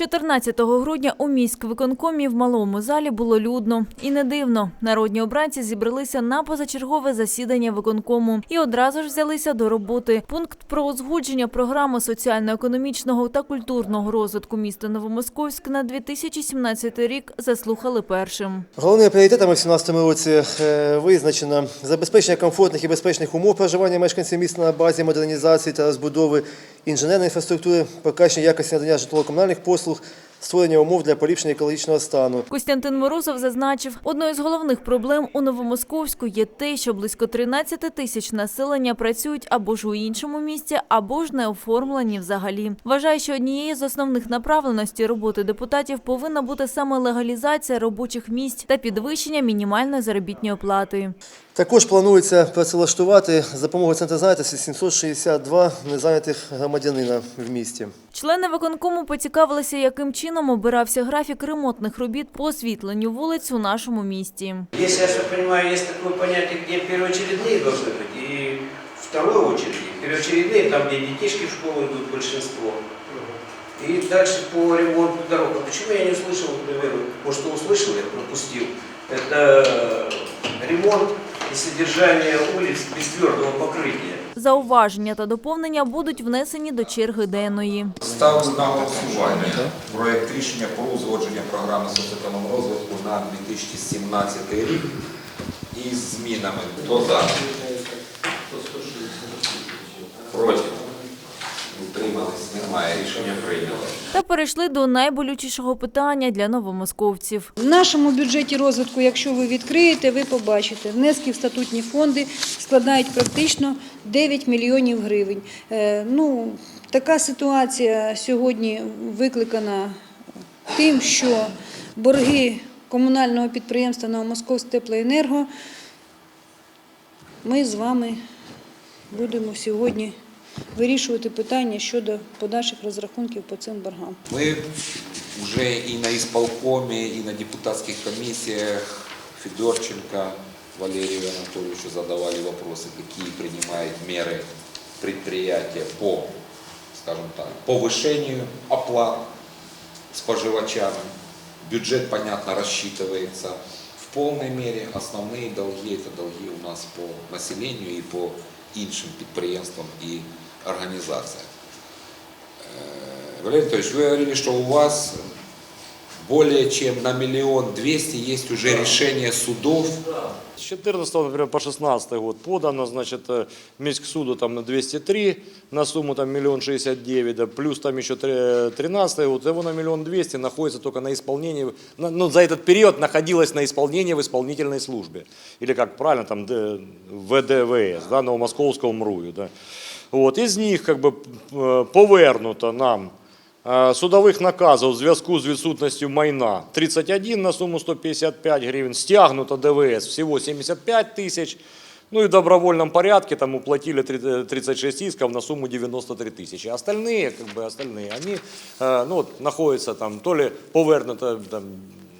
14 грудня у міськвиконкомі в малому залі було людно. І не дивно. Народні обранці зібралися на позачергове засідання виконкому і одразу ж взялися до роботи. Пункт про узгодження програми соціально-економічного та культурного розвитку міста Новомосковськ на 2017 рік заслухали першим. Головними пріоритетами в 2017 році е, визначено забезпечення комфортних і безпечних умов проживання мешканців міста на базі модернізації та розбудови інженерної інфраструктури, покращення якості надання житлово-комунальних послуг, послуг створення умов для поліпшення екологічного стану. Костянтин Морозов зазначив, одною з головних проблем у Новомосковську є те, що близько 13 тисяч населення працюють або ж у іншому місті, або ж не оформлені взагалі. Вважає, що однією з основних направленостей роботи депутатів повинна бути саме легалізація робочих місць та підвищення мінімальної заробітної плати. Також планується працевлаштувати за допомогою центру зайнятості 762 незайнятих громадянина в місті. Члени виконкому поцікавилися, яким чином обирався графік ремонтних робіт по освітленню вулиць у нашому місті. Если я что понимаю, есть такое понятие, где первоочередные должны быть, и второй очереди. Первоочередные, там, где детишки в школу идут, большинство. И дальше по ремонту дорог. А почему я не услышал, например, может, кто услышал, я пропустил, это ремонт и содержание улиц без твердого покрытия. Зауваження та доповнення будуть внесені до черги денної. Ставлю на голосування проєкт рішення про узгодження програми соціального розвитку на 2017 рік із змінами. Хто за? Проти? Утримались? Немає. Рішення прийнято. Та перейшли до найболючішого питання для новомосковців. В нашому бюджеті розвитку, якщо ви відкриєте, ви побачите, внески в статутні фонди складають практично 9 мільйонів гривень. Е, Ну, така ситуація сьогодні викликана тим, що борги комунального підприємства Новомосковськ теплоенерго ми з вами будемо сьогодні вирішувати питання щодо подальших розрахунків по цим боргам. Мы уже и на исполкоме, и на депутатских комиссиях Федорченко Валерию Анатольевичу задавали вопросы, какие принимает меры предприятия по, скажем так, повышению оплат споживачами. Бюджет, понятно, рассчитывается в полной мере. Основные долги – это долги у нас по населению и по іншим підприємствам і організаціям. Э, Валерий Анатольевич, вы говорили, что у вас более чем на миллион двести есть уже решение судов. С 14 например, по 16 год подано, значит, э, к суду там на 203, на сумму там миллион шестьдесят девять, да, плюс там еще тре- 13 год, его на миллион двести находится только на исполнении, на- ну, за этот период находилось на исполнении в исполнительной службе. Или как правильно, там, ВДВС, да, Новомосковского МРУЮ, да. Вот, из них как бы э, повернуто нам Е, Судових наказів у зв'язку з відсутністю майна 31 на суму 155 гривень, стягнуто ДВС всього 75 тисяч, ну і в добровольном порядке там уплатили три- 36 исков на сумму 93 тысячи. Остальные, как бы остальные, они э, ну, вот, находятся там, то ли повернуто, там,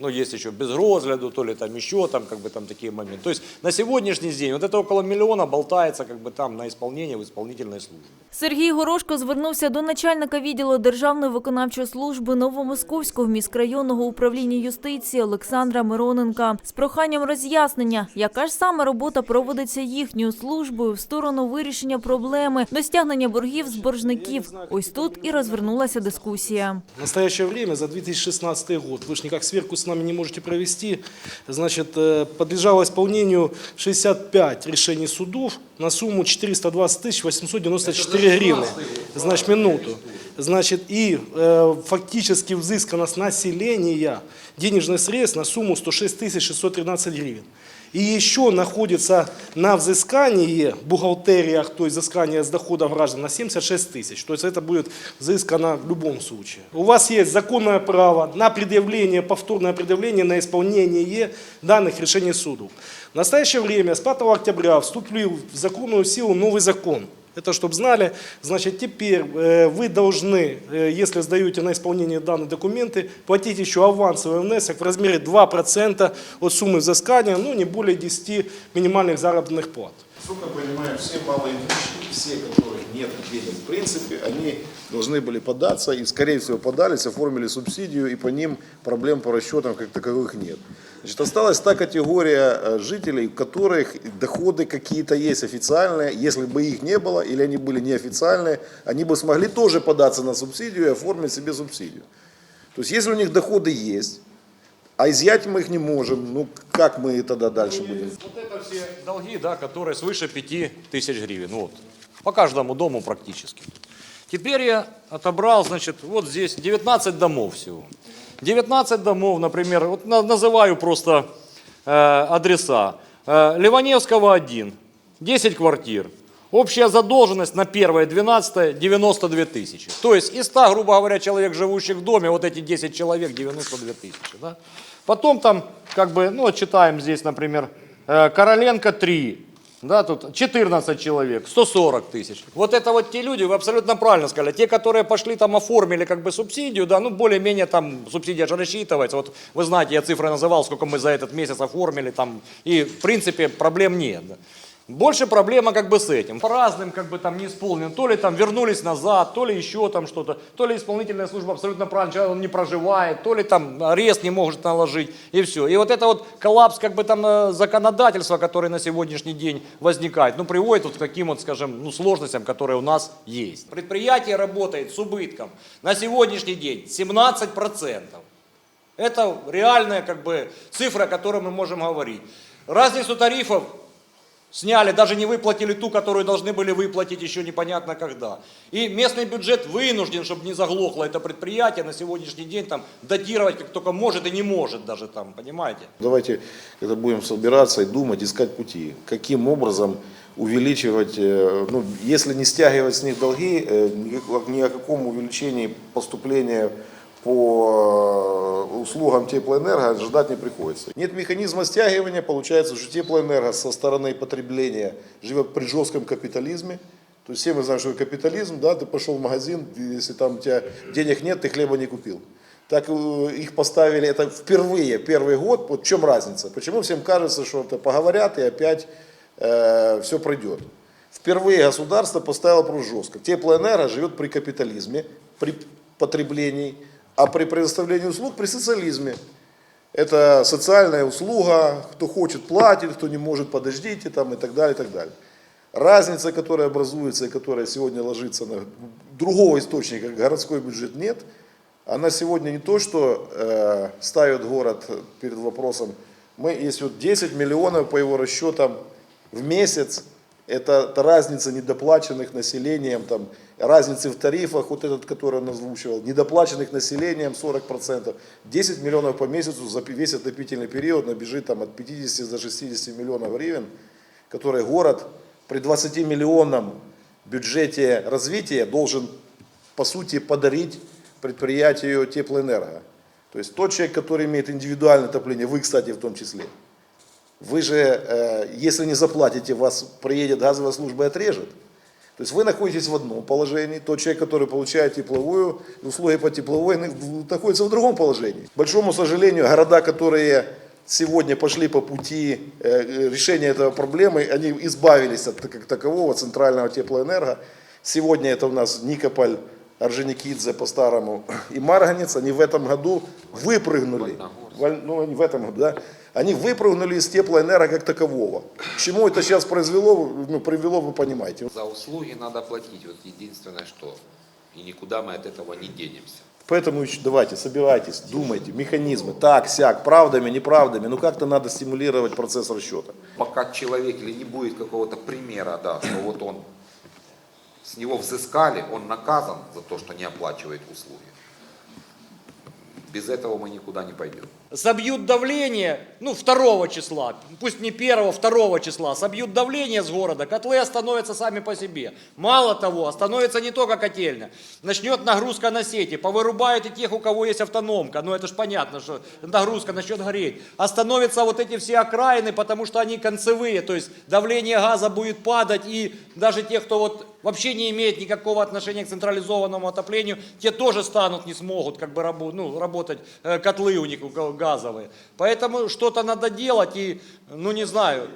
ну, есть еще без розгляду, то ли там еще там, как бы, там такие моменты. То есть на сегодняшний день вот это около миллиона болтается как бы, там на исполнении в исполнительной службе. Сергій Горошко звернувся до начальника відділу Державної виконавчої служби Новомосковського міськрайонного управління юстиції Олександра Мироненка з проханням роз'яснення, яка ж саме робота проводиться їхньою службою в сторону вирішення проблеми до стягнення боргів з боржників. Ось тут і розвернулася дискусія. В настоящее время, за 2016 год, вы же никак сверку с нами не можете провести, значит, э, подлежало исполнению 65 решений судов на сумму 420 тысяч 894 гривны. Значит, минуту. Значит, и э, фактически взыскано с населения денежных средств на сумму 106 тысяч 613 гривен. И еще находится на взыскании в бухгалтериях, то есть взыскание с доходов граждан на 76 тысяч. То есть это будет взыскано в любом случае. У вас есть законное право на предъявление, повторное предъявление на исполнение данных решений суду. В настоящее время с 5 октября вступил в законную силу новый закон. Это чтобы знали, значит, теперь э, вы должны, э, если сдаете на исполнение данные документы, платить еще авансовый внесок в размере 2% от суммы взыскания, ну не более 10 минимальных заработных плат. Насколько я понимаю, все малоимущие, все, которые нет денег. В принципе, они должны были податься и, скорее всего, подались, оформили субсидию, и по ним проблем по расчетам как таковых нет. Значит, осталась та категория э, жителей, у которых доходы какие-то есть официальные. Если бы их не было или они были неофициальные, они бы смогли тоже податься на субсидию и оформить себе субсидию. То есть, если у них доходы есть, а изъять мы их не можем, ну как мы тогда дальше будем? Вот это все долги, да, которые свыше 5 тысяч гривен. Вот. По каждому дому практически. Теперь я отобрал, значит, вот здесь 19 домов всего. 19 домов, например, вот на- называю просто э, адреса. Э, Ливаневского 1, 10 квартир. Общая задолженность на 1 12 92 тысячи. То есть из 100, грубо говоря, человек, живущих в доме, вот эти 10 человек 92 тысячи. Да? Потом там, как бы, ну, вот читаем здесь, например, э, Короленко 3, да, тут 14 человек, 140 тысяч. Вот это вот те люди, вы абсолютно правильно сказали, те, которые пошли там оформили как бы субсидию, да, ну более-менее там субсидия же рассчитывается. Вот вы знаете, я цифры называл, сколько мы за этот месяц оформили там, и в принципе проблем нет. да. Больше проблема как бы с этим. По разным как бы там не исполнено. То ли там вернулись назад, то ли еще там что-то. То ли исполнительная служба абсолютно правильно, человек он не проживает, то ли там арест не может наложить и все. И вот это вот коллапс как бы там э, законодательства, который на сегодняшний день возникает, ну приводит вот к таким вот, скажем, ну сложностям, которые у нас есть. Предприятие работает с убытком на сегодняшний день 17%. Это реальная как бы цифра, о которой мы можем говорить. Разницу тарифов сняли, даже не выплатили ту, которую должны были выплатить еще непонятно когда. И местный бюджет вынужден, чтобы не заглохло это предприятие, на сегодняшний день там датировать как только может и не может даже там, понимаете? Давайте, когда будем собираться и думать, искать пути, каким образом увеличивать, э, ну, если не стягивать с них долги, э, ни о каком увеличении поступления по э, услугам теплоэнерго ждать не приходится. Нет механизма стягивания, получается, что теплоэнерго со стороны потребления живет при жестком капитализме, то есть все мы знаем, что капитализм, да, ты пошел в магазин, если там у тебя денег нет, ты хлеба не купил. Так э, их поставили, это впервые, первый год, вот в чем разница? Почему всем кажется, что это поговорят и опять все пройдет? Впервые государство поставило вопрос жестко. Теплоэнерго живет при капитализме, при потреблении, а при предоставлении услуг при социализме. Это социальная услуга, кто хочет платит, кто не может подождите там и так далее, и так далее. Разница, которая образуется и которая сегодня ложится на другого источника, городской бюджет нет, она сегодня не то, что э, ставит город перед вопросом, мы, если вот 10 миллионов по его расчетам в месяц, это, это разница недоплаченных населением, там, разницы в тарифах, вот этот, который он озвучивал, недоплаченных населением 40%, 10 миллионов по месяцу за весь отопительный период набежит там, от 50 до 60 миллионов гривен, которые город при 20 миллионном бюджете развития должен, по сути, подарить предприятию теплоэнерго. То есть тот человек, который имеет индивидуальное отопление, вы, кстати, в том числе, вы же, э, если не заплатите, вас приедет газовая служба и отрежет. То есть вы находитесь в одном положении, тот человек, который получает тепловую, услуги по тепловой, на- находится в другом положении. К большому сожалению, города, которые сегодня пошли по пути э, решения этой проблемы, они избавились от как такового центрального теплоэнерго. Сегодня это у нас Никополь, Орджоникидзе по-старому и Марганец, они в этом году выпрыгнули. Ну, они в этом году, да. Они выпрыгнули из теплоэнерго как такового. К чему это сейчас произвело, ну, привело, вы понимаете. За услуги надо платить, вот единственное что. И никуда мы от этого не денемся. Поэтому давайте, собирайтесь, думайте, механизмы, так, сяк, правдами, неправдами, ну как-то надо стимулировать процесс расчета. Пока человек или не будет какого-то примера, да, что вот он, с него взыскали, он наказан за то, что не оплачивает услуги. Без этого мы никуда не пойдем. собьют давление, ну, второго числа, пусть не первого, второго числа, собьют давление с города, котлы остановятся сами по себе. Мало того, остановится не только котельня, начнет нагрузка на сети, повырубают и тех, у кого есть автономка, ну это ж понятно, что нагрузка начнет гореть. Остановятся вот эти все окраины, потому что они концевые, то есть давление газа будет падать, и даже те, кто вот вообще не имеет никакого отношения к централизованному отоплению, те тоже станут, не смогут как бы рабо- ну, работать, э, котлы у них газовые. Поэтому что-то надо делать и, ну не знаю,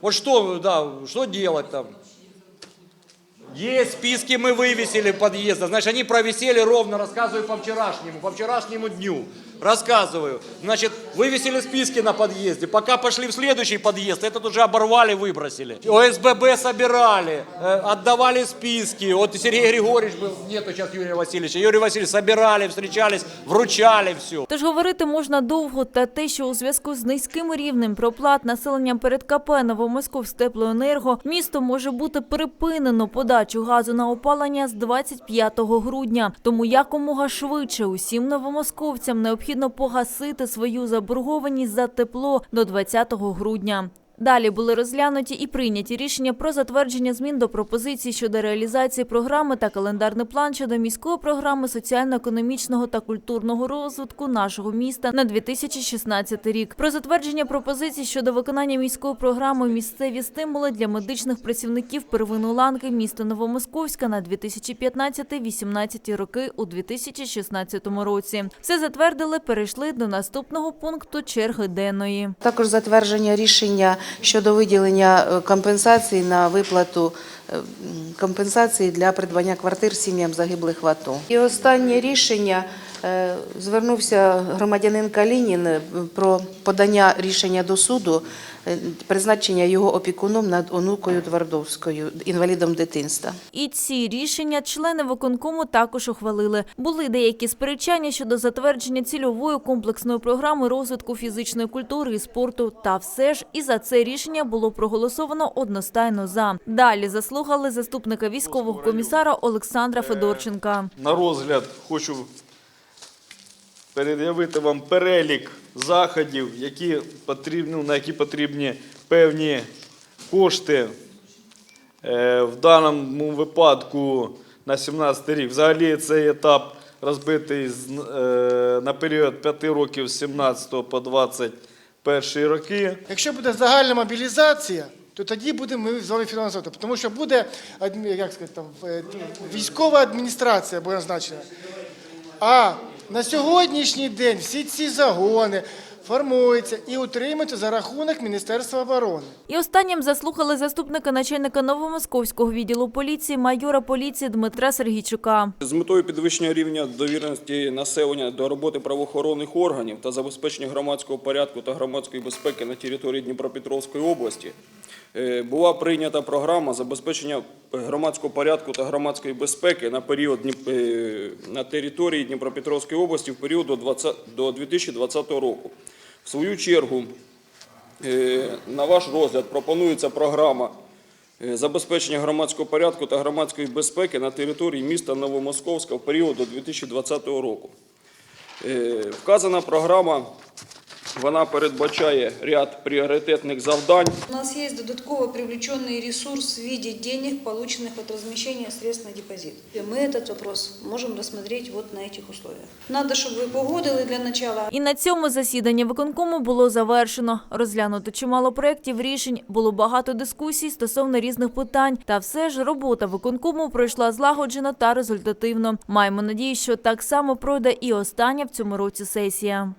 вот что, да, что делать там? Есть списки, мы вывесили подъезда. Значит, они провисели ровно, рассказываю по вчерашнему, по вчерашнему дню. Рассказываю. Значит, вывесили списки на подъезде. Пока пошли в следующий подъезд, этот уже оборвали, выбросили. ОСББ собирали, э, отдавали списки. Вот Сергей Григорьевич был, нету сейчас Юрия Васильевича. Юрий Васильевич собирали, встречались, вручали все. Тож говорити можна довго, та те, що у зв'язку з низьким рівнем проплат населенням перед КП Новомосковськ теплоенерго місто може бути припинено подачу газу на опалення з 25 грудня. Тому якомога швидше усім новомосковцям необхідно погасити свою заборгованість за тепло до 20 грудня. Далі були розглянуті і прийняті рішення про затвердження змін до пропозицій щодо реалізації програми та календарний план щодо міської програми соціально-економічного та культурного розвитку нашого міста на 2016 рік. Про затвердження пропозицій щодо виконання міської програми місцеві стимули для медичних працівників первинної ланки міста Новомосковська на 2015-18 роки у 2016 році. Все затвердили, перейшли до наступного пункту черги денної. Також затвердження рішення щодо виділення компенсації на виплату е, компенсації для придбання квартир сім'ям загиблих в АТО. І останнє рішення е, звернувся громадянин Калінін е, про подання рішення до суду, е, призначення його опікуном над онукою Твардовською, інвалідом дитинства. І ці рішення члени виконкому також ухвалили. Були деякі сперечання щодо затвердження цільової комплексної програми розвитку фізичної культури і спорту. Та все ж і за це рішення було проголосовано одностайно за. Далі заслухали заступника військового комісара Олександра Федорченка. на розгляд хочу перед'явити вам перелік заходів, які потрібні, ну, на які потрібні певні кошти. Е, В даному випадку на 17 рік. Взагалі цей етап розбитий е, на період 5 років з 17 по 21 роки. Якщо буде загальна мобілізація, то тоді будемо ми з вами фінансувати. Тому що буде як сказати, там, е, військова адміністрація буде назначена. А на сьогоднішній день всі ці загони формуються і утримуються за рахунок Міністерства оборони. І останнім заслухали заступника начальника Новомосковського відділу поліції майора поліції Дмитра Сергійчука. З метою підвищення рівня довіреності населення до роботи правоохоронних органів та забезпечення громадського порядку та громадської безпеки на території Дніпропетровської області була прийнята програма забезпечення громадського порядку та громадської безпеки на період е, на території Дніпропетровської області в період до 20 до 2020 року. В свою чергу Е, На ваш розгляд пропонується програма е, забезпечення громадського порядку та громадської безпеки на території міста Новомосковська в період до 2020 року. Е, Вказана програма вона передбачає ряд пріоритетних завдань. У нас есть додатково привлеченный ресурс в виде денег, полученных от размещения средств на депозит. И мы этот вопрос можем рассмотреть вот на этих условиях. Надо, чтобы вы погодили для начала. І на цьому засідання виконкому було завершено. Розглянуто чимало проєктів рішень, було багато дискусій стосовно різних питань. Та все ж робота виконкому пройшла злагоджено та результативно. Маємо надію, що так само пройде і остання в цьому році сесія.